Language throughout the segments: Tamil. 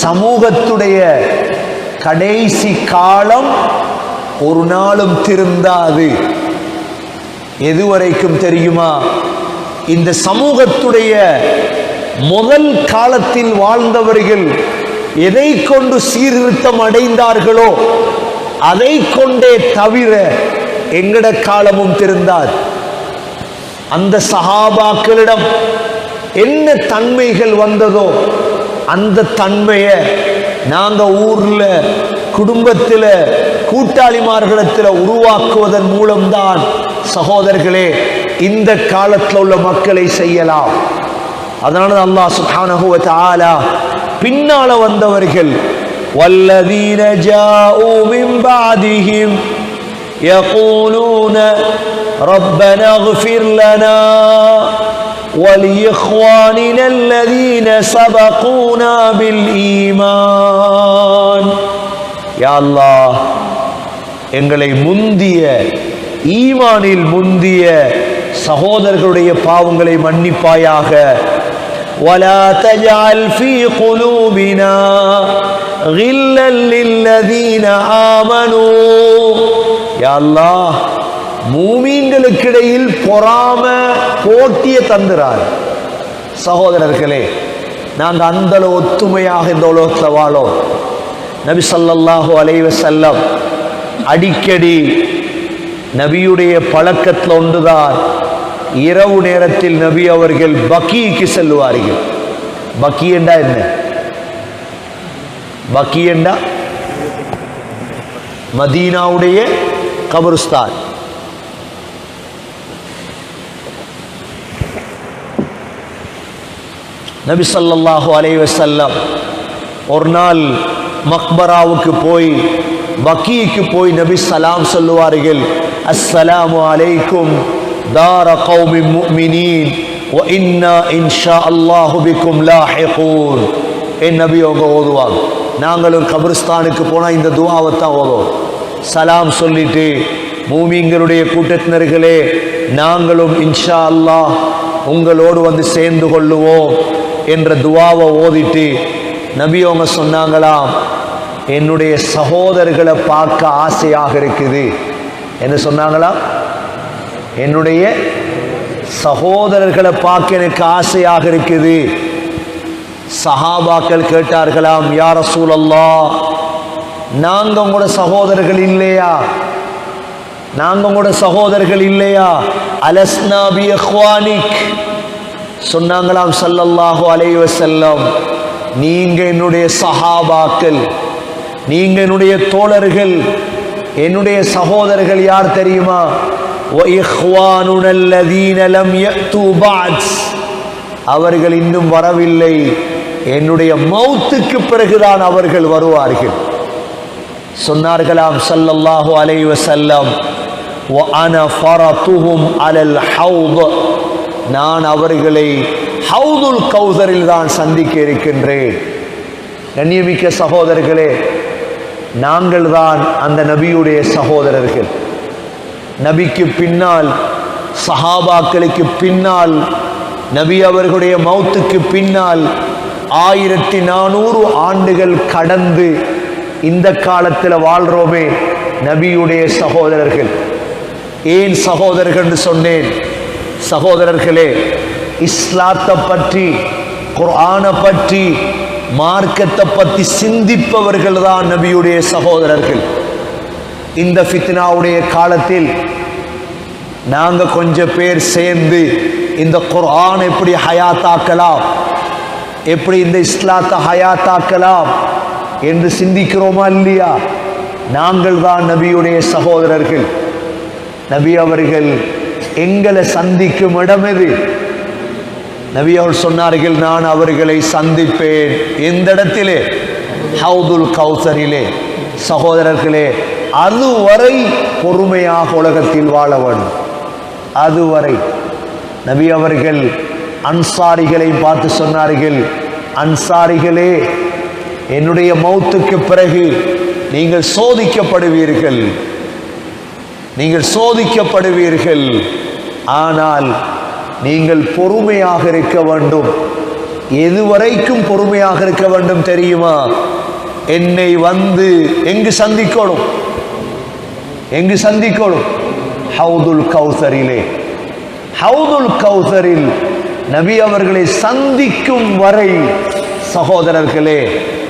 சமூகத்துடைய கடைசி காலம் ஒரு நாளும் திருந்தாது. எதுவரைக்கும் தெரியுமா? இந்த சமூகத்துடைய முதல் காலத்தில் வாழ்ந்தவர்கள் எதை கொண்டு சீர்திருத்தம் அடைந்தார்களோ அதை கொண்டே தவிர எங்கட காலமும் திருந்தாது. அந்த சகாபாக்களிடம் என்ன தன்மைகள் வந்ததோ அந்த தன்மையை நாங்க ஊர்ல குடும்பத்தில் கூட்டாளிமார்களிடத்தில் உருவாக்குவதன் மூலம்தான் சகோதரர்களே இந்த காலத்தில் உள்ள மக்களை செய்யலாம் அதனால அல்லாஹ் சுப்ஹானஹு வ தஆலா பின்னால வந்தவர்கள் வல்லதீன ஜாஊ மின் பாதிஹிம் يقولون ربنا اغفر لنا ولإخواننا الذين سبقونا بالإيمان يا الله எங்களை முந்திய ஈமானில் முந்திய சகோதரர்களுடைய பாவங்களை மன்னிப்பாயாக ولا تجعل في قلوبنا غلا للذين آمنوا يا الله மூமீன்களுக்கிடையில் பொறாம போட்டியை தந்துறார். சகோதரர்களே நாங்கள் அந்தளவு ஒத்துமையாக இந்த உலகத்தில் வாழோம். நபி ஸல்லல்லாஹு அலைவ செல்லம் அடிக்கடி நபியுடைய பழக்கத்தில் ஒன்றுதான். இரவு நேரத்தில் நபி அவர்கள் பக்கிக்கு செல்வார்கள் பக்கி என்றா என்ன? பக்கி என்றா? மதீனாவுடைய கபருஸ்தான். நபி சல்லாஹு அலைஹி வஸல்லம் ஒரு நாள் மக்பராவுக்கு போய் வக்கீக்கு போய் நபி சலாம் சொல்லுவார்கள் அஸ்ஸலாமு அலைக்கும் தார கௌமி முஃமினீன் வ இன்னா இன்ஷா அல்லாஹு பிக்கும் லாஹிகூன். என் நபி அவங்க ஓதுவாங்க. நாங்களும் கபிரிஸ்தானுக்கு போனால் இந்த துவாவை தான் ஓதுவோம். சலாம் சொல்லிட்டு மூமிங்களுடைய கூட்டத்தினர்களே நாங்களும் இன்ஷா அல்லாஹ் உங்களோடு வந்து சேர்ந்து கொள்ளுவோம். என்ற துவாவை ஓதிட்டு நபி அவங்க சொன்னாங்களாம் என்னுடைய சகோதரர்களை பார்க்க ஆசையாக இருக்குது. என்ன சொன்னாங்களா என்னுடைய சகோதரர்களை பார்க்க எனக்கு ஆசையாக இருக்குது. சஹாபாக்கள் கேட்டார்களாம் யார சூழல்லா நாங்க உங்களோட சகோதரர்கள் இல்லையா? நாங்க உங்களோட சகோதரர்கள் இல்லையா? அலஸ்னாபி அஹ்வானிக் சொன்னாங்களாம் சல்லல்லாஹு அலைவ செல்லம் நீங்க என்னுடைய சஹாபாக்கள் நீங்க என்னுடைய தோழர்கள் என்னுடைய சகோதரர்கள் யார் தெரியுமா? அவர்கள் இன்னும் வரவில்லை. என்னுடைய மௌத்துக்கு பிறகுதான் அவர்கள் வருவார்கள். சொன்னார்களாம் சல்லல்லாஹு அலைவ செல்லம் அலல் ஹவுத் நான் அவர்களை ஹவுதுல் கௌசரில் தான் சந்திக்க இருக்கின்றேன். கண்ணியமிக்க சகோதரர்களே நாங்கள் தான் அந்த நபியுடைய சகோதரர்கள். நபிக்கு பின்னால் சஹாபாக்களுக்கு பின்னால் நபி அவர்களுடைய மௌத்துக்கு பின்னால் ஆயிரத்தி நானூறு ஆண்டுகள் கடந்து இந்த காலத்தில் வாழ்றோமே நபியுடைய சகோதரர்கள். ஏன் சகோதரர்கள் சொன்னேன்? சகோதரர்களே இஸ்லாத்தை பற்றி குர்ஆனை பற்றி மார்க்கத்தை பற்றி சிந்திப்பவர்கள் தான் நபியுடைய சகோதரர்கள். இந்த ஃபித்னாவுடைய காலத்தில் நாங்கள் கொஞ்சம் பேர் சேர்ந்து இந்த குர்ஆன் எப்படி ஹயாத்தாக்கலாம் எப்படி இந்த இஸ்லாத்தை ஹயாத்தாக்கலாம் என்று சிந்திக்கிறோமா இல்லையா? நாங்கள் தான் நபியுடைய சகோதரர்கள். நபி அவர்கள் எங்களை சந்திக்கும் இடம் எது? நபி அவர்கள் சொன்னார்கள் நான் அவர்களை சந்திப்பேன். எந்த இடத்திலே? ஹவுதுல் கௌசரிலே. சகோதரர்களே அதுவரை பொறுமையாக உலகத்தில் வாழ வேண்டும். அதுவரை நபி அவர்கள் அன்சாரிகளை பார்த்து சொன்னார்கள் அன்சாரிகளே என்னுடைய மௌத்துக்கு பிறகு நீங்கள் சோதிக்கப்படுவீர்கள். நீங்கள் சோதிக்கப்படுவீர்கள். ஆனால் நீங்கள் பொறுமையாக இருக்க வேண்டும். எதுவரைக்கும் பொறுமையாக இருக்க வேண்டும் தெரியுமா? என்னை வந்து எங்கு சந்திக்கணும்? எங்கு சந்திக்கணும்? ஹவுதுல் கௌசரிலே. ஹவுதுல் கௌசரில் நபி அவர்களை சந்திக்கும் வரை சகோதரர்களே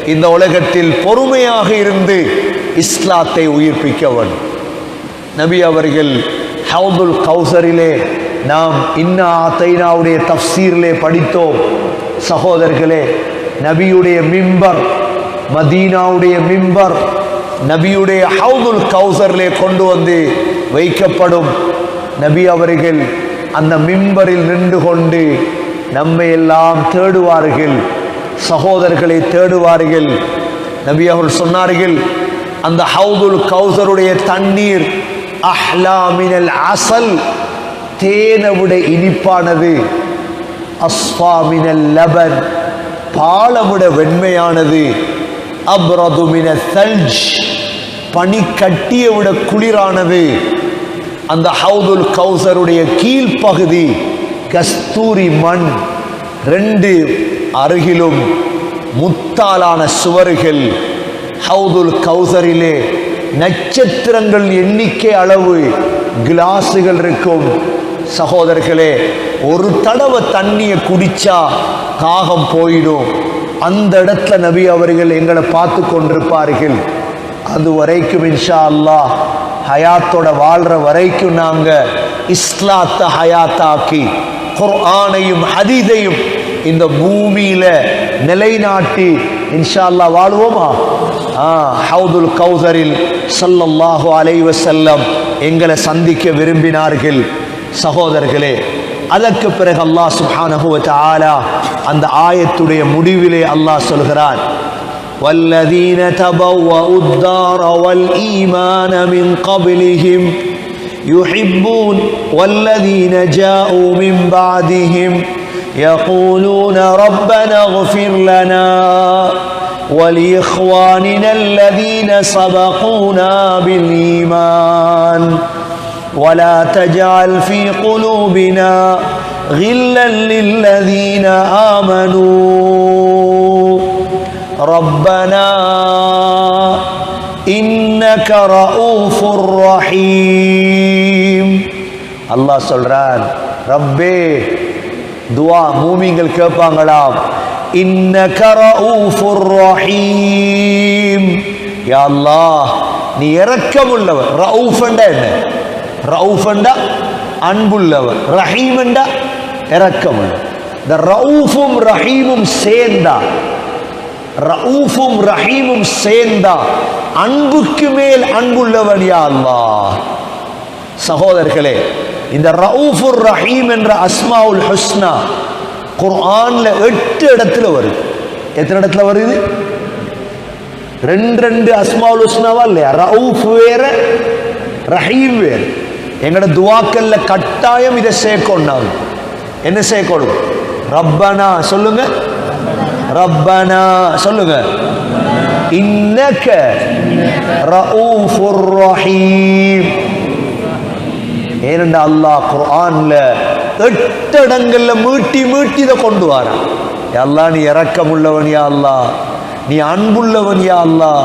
இந்த உலகத்தில் பொறுமையாக இருந்து இஸ்லாத்தை உயிர்ப்பிக்க வேண்டும். நபி அவர்கள் ஹவுதுல் கௌசரிலே நாம் இன்னா தைனாவுடைய தஃசீரிலே படித்தோம். சகோதரர்களே நபியுடைய மிம்பர் மதீனாவுடைய மிம்பர் நபியுடைய ஹவுதுல் கௌசரிலே கொண்டு வந்து வைக்கப்படும். நபி அவர்கள் அந்த மிம்பரில் நின்று கொண்டு நம்மை எல்லாம் தேடுவார்கள். சகோதரர்களை தேடுவார்கள். நபி அவர்கள் சொன்னார்கள் அந்த ஹவுதுல் கௌசருடைய தண்ணீர் அஹ்லாமினல் அசல் தேனை விட இனிப்பானது. அஸ்வாமினல் லபன் பாலவிட வெண்மையானது. அப்ரதுமின தல்ஜ் பனி கட்டிய விட குளிரானது. அந்த ஹவுதுல் கௌசருடைய கீழ்ப்பகுதி கஸ்தூரி மண் ரெண்டு அருகிலும் முத்தாலான சுவர்கள். ஹவுதுல் கௌசரிலே நட்சத்திரங்கள் எண்ணிக்கை அளவு கிளாஸுகள் இருக்கும். சகோதரர்களே ஒரு தடவை தண்ணியை குடிச்சா காகம் போயிடும். அந்த இடத்துல நபி அவர்கள் எங்களை பார்த்து கொண்டிருப்பார்கள். அது வரைக்கும் இன்ஷா அல்லாஹ் ஹயாத்தோட வாழ்ற வரைக்கும் நாங்க இஸ்லாத்தை ஹயாத்தாக்கி குர்ஆனையும் ஹதீதையும் இந்த பூமியில நிலைநாட்டி இன்ஷா அல்லா வாழ்வோமா? ஹவுதுல் கௌசரில் ஸல்லல்லாஹு அலைஹி வஸல்லம் எங்களை சந்திக்க விரும்பினார்கள் சகோதரர்களே அதற்கு பிறகு அல்லாஹ் சுப்ஹானஹு வ தஆலா அந்த ஆயத்துடைய முடிவிலே அல்லாஹ் சொல்கிறான் والذين تبوأوا الدار والإيمان من قبلهم يحبون والذين جاءوا من بعدهم يقولون ربنا اغفر لنا ولإخواننا الذين سبقونا بالإيمان ولا تجعل في قلوبنا غلا للذين آمنوا ربنا إنك رؤوف رحيم الله சொல்றான் ரப்பே துவா மூமிங்கள் கேட்பாங்களாம் إنك رؤوف الرحيم يا الله نيه ركب الله رؤوف انده رؤوف انده أنب الله رحيم انده ركب الله رؤوف رحيم سيندا رؤوف رحيم سيندا أنب كميل أنب الله يا الله سهو ذلك இந்த ரவுஃபுர் ரஹீம் என்ற அஸ்மாவுல் ஹுஸ்னா குர்ஆன்ல எட்டு இடத்துல வருது. எத்தனை இடத்துல வருது? ரெண்டு ரெண்டு அஸ்மாவுல் ஹுஸ்னாவா இல்லையா? ரவுஃப் வேற ரஹீம் வேற. எங்கட துவாக்கல்ல கட்டாயம் இதை சேர்க்கணும் என்ன சேர்க்கணும்? ரப்பனா சொல்லுங்க. ரப்பனா சொல்லுங்க. இன்னக்க ரഊஃபுர் ரஹீம். ஏனென்றா அல்லாஹ் குர்ஆன்ல எட்டு இடங்கள்ல மீட்டி மீட்டி இதை கொண்டு வரான். எல்லாம் நீ இறக்கமுள்ளவன் யா அல்லாஹ் நீ அன்புள்ளவன் யா அல்லாஹ்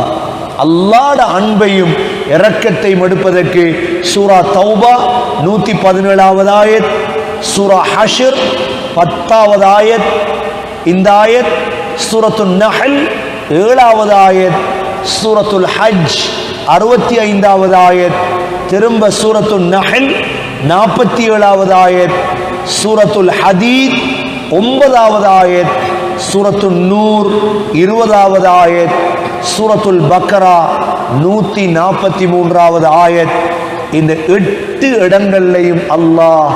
அல்லாட அன்பையும் இரக்கத்தையும் எடுப்பதற்கு சூரா தௌபா நூத்தி பதினேழாவது ஆயத் சூரா ஹஷர் பத்தாவது ஆயத் இந்த ஆயத் சூரத்து நஹல் ஏழாவது ஆயத் சூரத்துல் ஹஜ் அறுபத்தி ஐந்தாவது ஆயத் திரும்ப சூரத்து நஹல் நாற்பத்தி ஏழாவது ஆயத் சூரத்துல் ஹதீத் ஒன்பதாவது ஆயத் சூரத்துல் நூர் இருபதாவது ஆயத் சூரத்துல் பக்கரா நூத்தி நாற்பத்தி மூன்றாவது ஆயத். இந்த எட்டு இடங்கள்லையும் அல்லாஹ்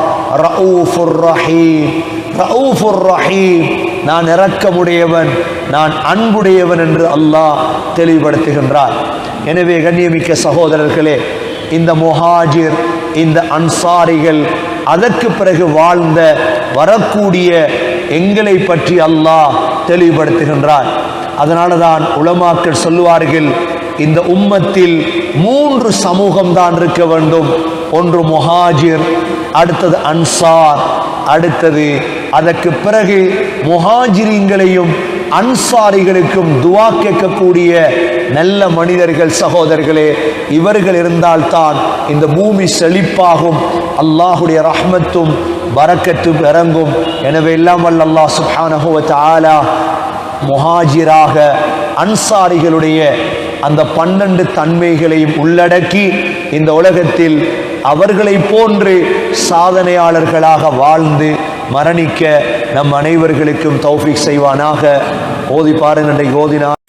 ரவுஃபுர் ரஹீம் ரவுஃபுர் ரஹீம். நான் இறக்கமுடையவன் நான் அன்புடையவன் என்று அல்லாஹ் தெளிவுபடுத்துகின்றார். எனவே கண்ணியமிக்க சகோதரர்களே இந்த முஹாஜிர் இந்த அன்சாரிகள் அதற்கு பிறகு வாழ்ந்த வரக்கூடிய எங்களை பற்றி அல்லாஹ் தெளிவுபடுத்துகின்றார். அதனால தான் உலமாக்கள் சொல்லுவார்கள் இந்த உம்மத்தில் மூன்று சமூகம் தான் இருக்க வேண்டும். ஒன்று முஹாஜிர் அடுத்தது அன்சார் அடுத்தது அதற்கு பிறகு முஹாஜிரிங்களையும் அன்சாரிகளுக்கும் துவா கேட்கக்கூடிய நல்ல மனிதர்கள் சகோதரர்களே இவர்கள் இருந்தால்தான் இந்த பூமி செழிப்பாகும். அல்லாஹுடைய ரஹ்மத்தும் பரக்கத்தும் இறங்கும். எனவே எல்லாம் வல்ல அல்லாஹ் சுப்ஹானஹு ஆலா முஹாஜிராக அன்சாரிகளுடைய அந்த பன்னெண்டு தன்மைகளையும் உள்ளடக்கி இந்த உலகத்தில் அவர்களை போன்று சாதனையாளர்களாக வாழ்ந்து மரணிக்க நம் அனைவர்களுக்கும் தௌஃபிக் செய்வானாக. ஓதி பாருங்கள் ஓதினார்